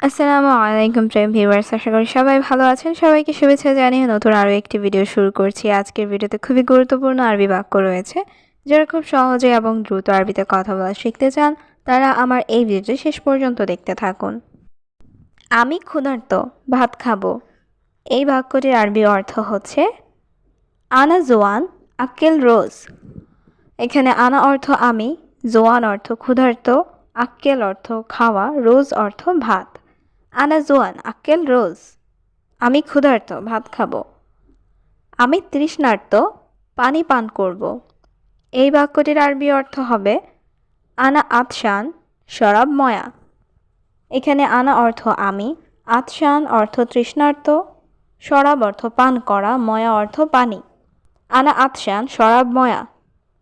আসসালামু আলাইকুম, প্রেম ভিউয়ার্স আশা করি সবাই ভালো আছেন। সবাইকে শুভেচ্ছা জানিয়ে নতুন আরও একটি ভিডিও শুরু করছি। আজকের ভিডিওতে খুবই গুরুত্বপূর্ণ আরবি বাক্য রয়েছে। যারা খুব সহজে এবং দ্রুত আরবিতে কথা বলা শিখতে চান, তারা আমার এই ভিডিওটি শেষ পর্যন্ত দেখতে থাকুন। আমি ক্ষুধার্ত, ভাত খাব। এই বাক্যটির আরবি অর্থ হচ্ছে, আনা জোয়ান, আক্কেল রোজ। এখানে আনা অর্থ আমি, জোয়ান অর্থ ক্ষুধার্ত, আক্কেল অর্থ খাওয়া, রোজ অর্থ ভাত। আনা জোয়ান, আক্কেল রোজ। আমি ক্ষুধার্ত, ভাত খাব। আমি তৃষ্ণার্ত, পানি পান করব। এই বাক্যটির আরবি অর্থ হবে, আনা আতশান, শরাব ময়া। এখানে আনা অর্থ আমি, আতশান অর্থ তৃষ্ণার্ত, শরাব অর্থ পান করা, ময়া অর্থ পানি। আনা আতশান, শরাব ময়া।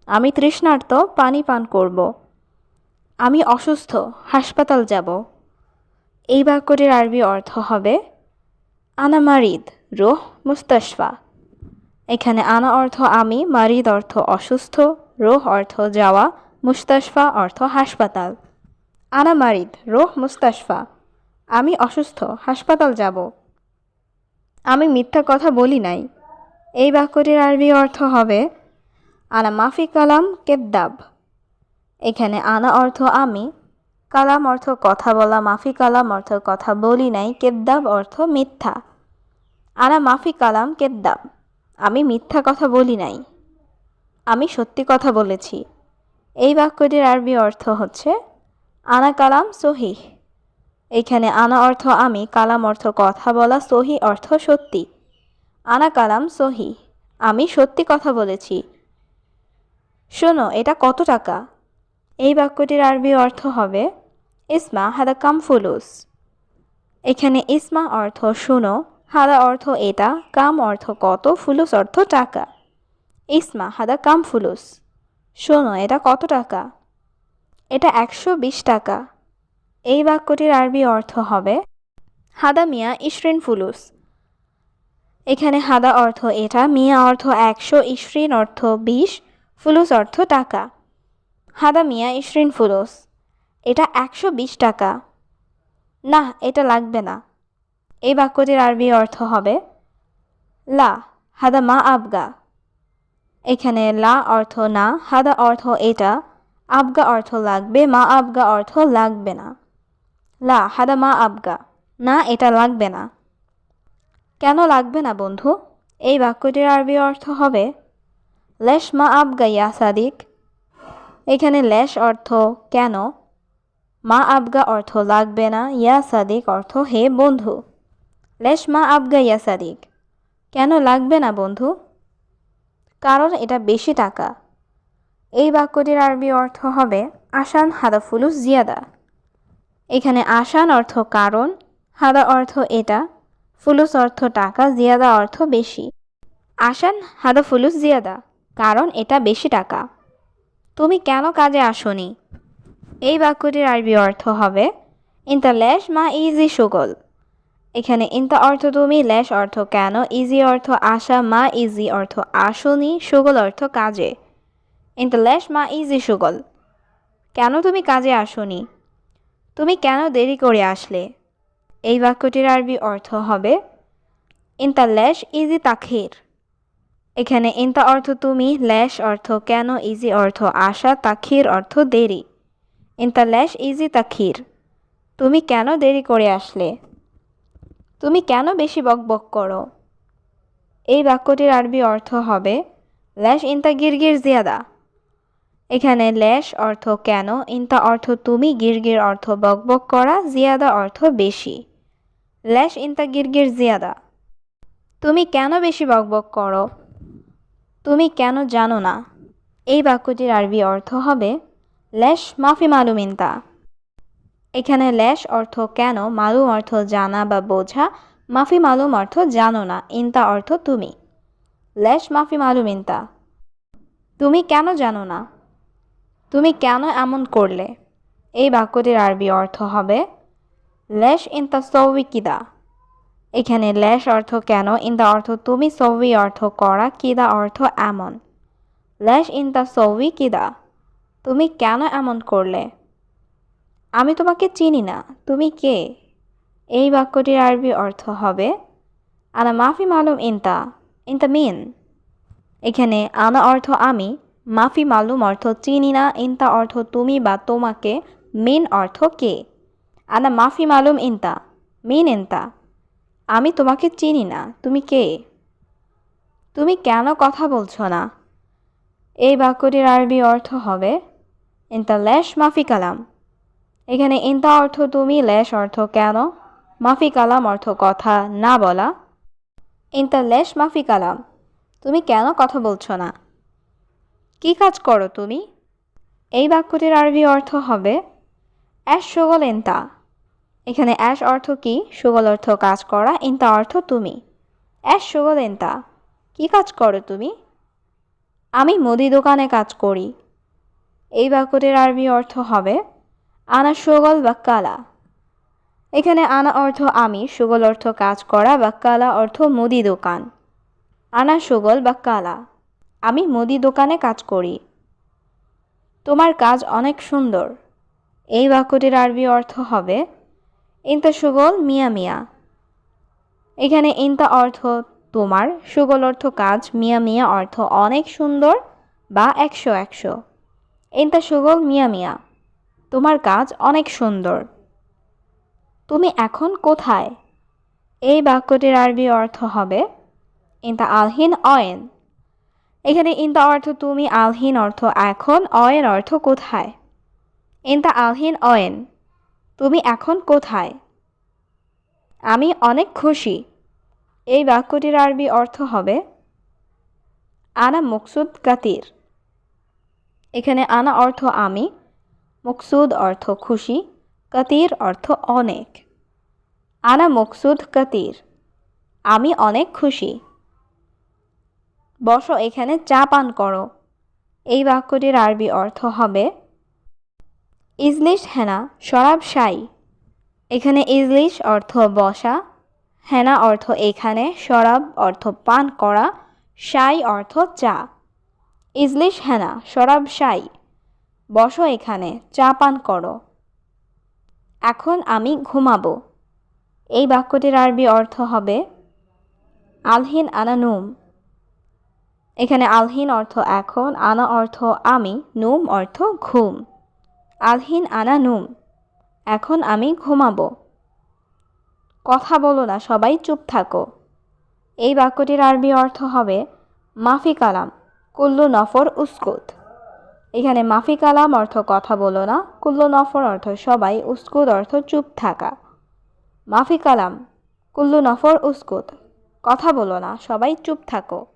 আমি তৃষ্ণার্ত, পানি পান করব। আমি অসুস্থ, হাসপাতাল যাব। এই বাক্যটির আরবি অর্থ হবে, আনা মারিদ, রোহ মুস্তাশফা। এখানে আনা অর্থ আমি মারিদ অর্থ অসুস্থ রোহ অর্থ যাওয়া মুস্তাশফা অর্থ হাসপাতাল। আনা মারিদ, রোহ মুস্তাশফা। আমি অসুস্থ, হাসপাতাল যাব। আমি মিথ্যা কথা বলি নাই। এই বাক্যটির আরবি অর্থ হবে, আনা মাফি কালাম কেদ্দাব। এখানে আনা অর্থ আমি কালাম অর্থ কথা বলা, মাফি কালাম অর্থ কথা বলি নাই, কেদ্দাব অর্থ মিথ্যা। আনা মাফি কালাম, কেদ্দাব। আমি মিথ্যা কথা বলি নাই। আমি সত্যি কথা বলেছি। এই বাক্যটির আরবি অর্থ হচ্ছে, আনা কালাম সহিহ। এখানে আনা অর্থ আমি, কালাম অর্থ কথা বলা সহি অর্থ সত্যি। আনা কালাম সহি আমি সত্যি কথা বলেছি। শোনো, এটা কত টাকা? এই বাক্যটির আরবি অর্থ হবে ইসমা, হাদা কাম ফুলুস। এখানে ইসমা অর্থ শুনো, হাদা অর্থ এটা, কাম অর্থ কত, ফুলুস অর্থ টাকা। ইসমা, হাদা কাম ফুলুস। শোনো, এটা কত টাকা? এটা একশো বিশ টাকা। এই বাক্যটির আরবি অর্থ হবে, হাদা মিয়া ইশরিন ফুলুস। এখানে হাদা অর্থ এটা, মিয়া অর্থ একশো ইশরিন অর্থ বিশ, ফুলুস অর্থ টাকা। হাদা মিয়া ইশরিন ফুলুস। এটা একশো বিশ টাকা। না, এটা লাগবে না। এই বাক্যটির আরবি অর্থ হবে, লা, হাদা মা আবগা। এখানে লা অর্থ না, হাদা অর্থ এটা, আবগা অর্থ লাগবে, মা আবগা অর্থ লাগবে না। লা, হাদা মা আবগা। না, এটা লাগবে না। কেন লাগবে না বন্ধু? এই বাক্যটির আরবি অর্থ হবে, লেশ মা আবগা ইয়া সাদিক। এখানে লেশ অর্থ কেন মা আবগা অর্থ লাগবে না, ইয়া সাদিক অর্থ হে বন্ধু। লেশ মা আবগা ইয়া সাদিক। কেন লাগবে না বন্ধু? কারণ এটা বেশি টাকা। এই বাক্যটির আরবি অর্থ হবে আসান হাদা ফুলুস জিয়াদা। এখানে আসান অর্থ কারণ, হাদা অর্থ এটা, ফুলুস অর্থ টাকা, জিয়াদা অর্থ বেশি। আসান হাদা ফুলুস জিয়াদা, কারণ এটা বেশি টাকা। তুমি কেন কাজে আসনি? এই বাক্যটির আরবি অর্থ হবে, ইন্তা ল্যাশ মা ইজি সুগল। এখানে ইন্তা অর্থ তুমি, ল্যাশ অর্থ কেন, ইজি অর্থ আশা, মা ইজি অর্থ আসনি, সুগল অর্থ কাজে। ইন্তা ল্যাশ মা ইজি সুগল। কেন তুমি কাজে আসনি? তুমি কেন দেরি করে আসলে? এই বাক্যটির আরবি অর্থ হবে, ইন্তা ল্যাশ ইজি তাখির এখানে ইন্তা অর্থ তুমি, ল্যাশ অর্থ কেন, ইজি অর্থ আশা তাখির অর্থ দেরি। ইন্তা ল্যাশ ইজি তাখির তুমি কেন দেরি করে আসলে? তুমি কেন বেশি বকবক করো? এই বাক্যটির আরবি অর্থ হবে ল্যাশ ইন্তা গিরগির জিয়াদা এখানে ল্যাশ অর্থ কেন ইন্তা অর্থ তুমি গিরগির অর্থ বকবক করা জিয়াদা অর্থ বেশি ল্যাশ ইন্তা গিরগির জিয়াদা তুমি কেন বেশি বকবক করো? তুমি কেন জানো না? এই বাক্যটির আরবি অর্থ হবে ল্যাশ মাফি মালুম ইন্তা এখানে ল্যাশ অর্থ কেন, মালুম অর্থ জানা বা বোঝা, মাফি মালুম অর্থ জানো না, ইন্তা অর্থ তুমি। ল্যাশ মাফি মালুম ইন্তা তুমি কেন জানো না? তুমি কেন এমন করলে? এই বাক্যটির আরবি অর্থ হবে ল্যাশ ইন্তা সৌবি কিদা। এখানে ল্যাশ অর্থ কেন ইন্দা অর্থ তুমি, সৌবি অর্থ করা, কিদা অর্থ এমন। ল্যাশ ইন্তা সৌবি কিদা। তুমি কেন এমন করলে? আমি তোমাকে চিনি না। তুমি কে? এই বাক্যটির আরবি অর্থ হবে, আনা মাফি মালুম ইনতা। ইনতা মিন। এখানে আনা অর্থ আমি মাফি মালুম অর্থ চিনি না ইনতা অর্থ তুমি বা তোমাকে মিন অর্থ কে আনা মাফি মালুম ইনতা মিন ইনতা। আমি তোমাকে চিনি না তুমি কে তুমি কেন কথা বলছো না? এই বাক্যটির আরবি অর্থ হবে ইনতা ল্যাশ মাফি কালাম। এখানে ইনতা অর্থ তুমি ল্যাশ অর্থ কেন? মাফি কালাম অর্থ কথা না বলা। ইনতা ল্যাশ মাফি কালাম, তুমি কেন কথা বলছো না? কি কাজ করো তুমি? এই বাক্যটির আরবি অর্থ হবে, অ্যাশ সুগল ইনতা। এখানে অ্যাশ অর্থ কি? সুগল অর্থ কাজ করা, ইনতা অর্থ তুমি। অ্যাশ সুগল ইনতা, কি কাজ করো তুমি? আমি মুদি দোকানে কাজ করি। এই বাক্যটির আরবি অর্থ হবে, আনা সুগল বা কালা এখানে আনা অর্থ আমি, সুগল অর্থ কাজ করা বা কালা অর্থ মুদি দোকান। আনা সুগল বা কালা আমি মুদি দোকানে কাজ করি। তোমার কাজ অনেক সুন্দর। এই বাক্যটির আরবি অর্থ হবে, ইনতা সুগল মিয়া মিয়া এখানে ইনতা অর্থ তোমার, সুগল অর্থ কাজ, মিয়া মিয়া অর্থ অনেক সুন্দর বা একশো একশো। ইনতা সুগল মিয়া মিয়া, তোমার কাজ অনেক সুন্দর। তুমি এখন কোথায়? এই বাক্যটির আরবি অর্থ হবে ইনতা আলহিন অয়েন। এখানে ইনতা অর্থ তুমি, আলহিন অর্থ এখন, অয়েন অর্থ কোথায়? ইনতা আলহিন অয়েন, তুমি এখন কোথায়? আমি অনেক খুশি। এই বাক্যটির আরবি অর্থ হবে, আনা মকসুদ কাতির। এখানে আনা অর্থ আমি, মকসুদ অর্থ খুশি, কাতির অর্থ অনেক। আনা মকসুদ, কাতির, আমি অনেক খুশি। বসো এখানে চা পান করো। এই বাক্যটির আরবি অর্থ হবে, ইজলিশ হেনা, শরাব সাই এখানে ইজলিশ অর্থ বসা, হেনা অর্থ এখানে, শরাব অর্থ পান করা সাই অর্থ চা। ইজলিশ হেনা, শরাব সাই বসো এখানে, চা পান করো। এখন আমি ঘুমাবো। এই বাক্যটির আরবি অর্থ হবে আলহিন আনা নুম। এখানে আলহিন অর্থ এখন, আনা অর্থ আমি, নুম অর্থ ঘুম। আলহিন আনা নুম। এখন আমি ঘুমাবো। কথা বলো না, সবাই চুপ থাকো। এই বাক্যটির আরবি অর্থ হবে মাফি কালাম। কুল্লু নফর উস্কুত। এখানে মাফি কালাম অর্থ কথা বলো না কুল্লু নফর অর্থ সবাই, উস্কুত অর্থ চুপ থাকা। মাফি কালাম কুল্লু নফর উস্কুত। কথা বলো না, সবাই চুপ থাকো।